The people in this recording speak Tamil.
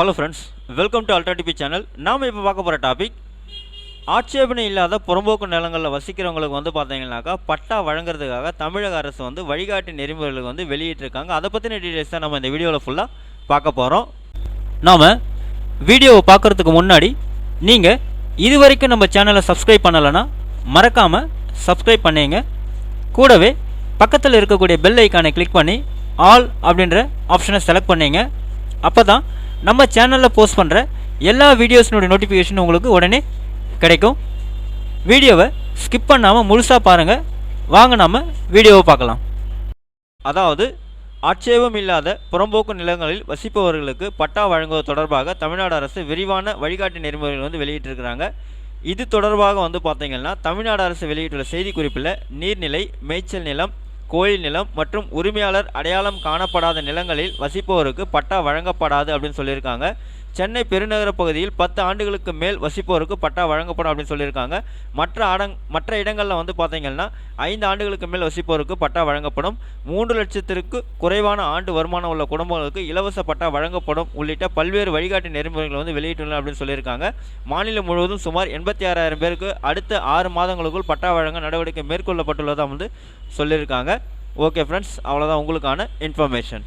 Hello friends welcome to ultra DP channel நாம் இப்போ பார்க்க போகிற டாபிக் ஆட்சேபனை இல்லாத புறம்போக்கு நிலங்களில் வசிக்கிறவங்களுக்கு வந்து பார்த்தீங்கன்னாக்கா பட்டா வழங்குறதுக்காக தமிழக அரசு வந்து வழிகாட்டி நெறிமுறைகள் வந்து வெளியிட்டிருக்காங்க. அதை பற்றின டீட்டெயில்ஸ் தான் நம்ம இந்த வீடியோவில் ஃபுல்லாக பார்க்க போகிறோம் நாம் வீடியோவை பார்க்குறதுக்கு முன்னாடி நீங்கள் இது வரைக்கும் நம்ம சேனலை சப்ஸ்கிரைப் பண்ணலைன்னா மறக்காமல் சப்ஸ்கிரைப் பண்ணிங்க. கூடவே பக்கத்தில் இருக்கக்கூடிய பெல் ஐக்கானை கிளிக் பண்ணி ஆல் அப்படின்ற ஆப்ஷனை செலக்ட் பண்ணீங்க. அப்போ தான் நம்ம சேனலில் போஸ்ட் பண்ணுற எல்லா வீடியோஸினுடைய நோட்டிஃபிகேஷன் உங்களுக்கு உடனே கிடைக்கும். வீடியோவை ஸ்கிப் பண்ணாமல் முழுசாக பாருங்கள் வாங்க நாம் வீடியோவை பார்க்கலாம். அதாவது ஆட்சேபம் இல்லாத புறம்போக்கு நிலங்களில் வசிப்பவர்களுக்கு பட்டா வழங்குவது தொடர்பாக தமிழ்நாடு அரசு விரிவான வழிகாட்டு நெறிமுறைகள் வந்து வெளியிட்டிருக்கிறாங்க. இது தொடர்பாக வந்து பார்த்திங்கன்னா தமிழ்நாடு அரசு வெளியிட்டுள்ள செய்திக்குறிப்பில் நீர்நிலை மேய்ச்சல் நிலம் கோயில் நிலம் மற்றும் உரிமையாளர் அடையாளம் காணப்படாத நிலங்களில் வசிப்போருக்கு பட்டா வழங்கப்படாது அப்படின்னு சொல்லியிருக்காங்க. சென்னை பெருநகர பகுதியில் பத்து ஆண்டுகளுக்கு மேல் வசிப்போருக்கு பட்டா வழங்கப்படும் அப்படின்னு சொல்லியிருக்காங்க. மற்ற அடங் மற்ற இடங்களில் வந்து பார்த்தீங்கன்னா ஐந்து ஆண்டுகளுக்கு மேல் வசிப்போருக்கு பட்டா வழங்கப்படும். மூன்று லட்சத்திற்கு குறைவான ஆண்டு வருமானம் உள்ள குடும்பங்களுக்கு இலவச பட்டா வழங்கப்படும் உள்ளிட்ட பல்வேறு வழிகாட்டு நெறிமுறைகளை வந்து வெளியிட்டுள்ளனர் அப்படின்னு சொல்லியிருக்காங்க. மாநிலம் முழுவதும் சுமார் எண்பத்தி ஆறாயிரம் பேருக்கு அடுத்த ஆறு மாதங்களுக்குள் பட்டா வழங்க நடவடிக்கை மேற்கொள்ளப்பட்டுள்ளதாக வந்து சொல்லியிருக்காங்க. ஓகே ஃப்ரெண்ட்ஸ் அவ்வளோதான் உங்களுக்கான இன்ஃபர்மேஷன்.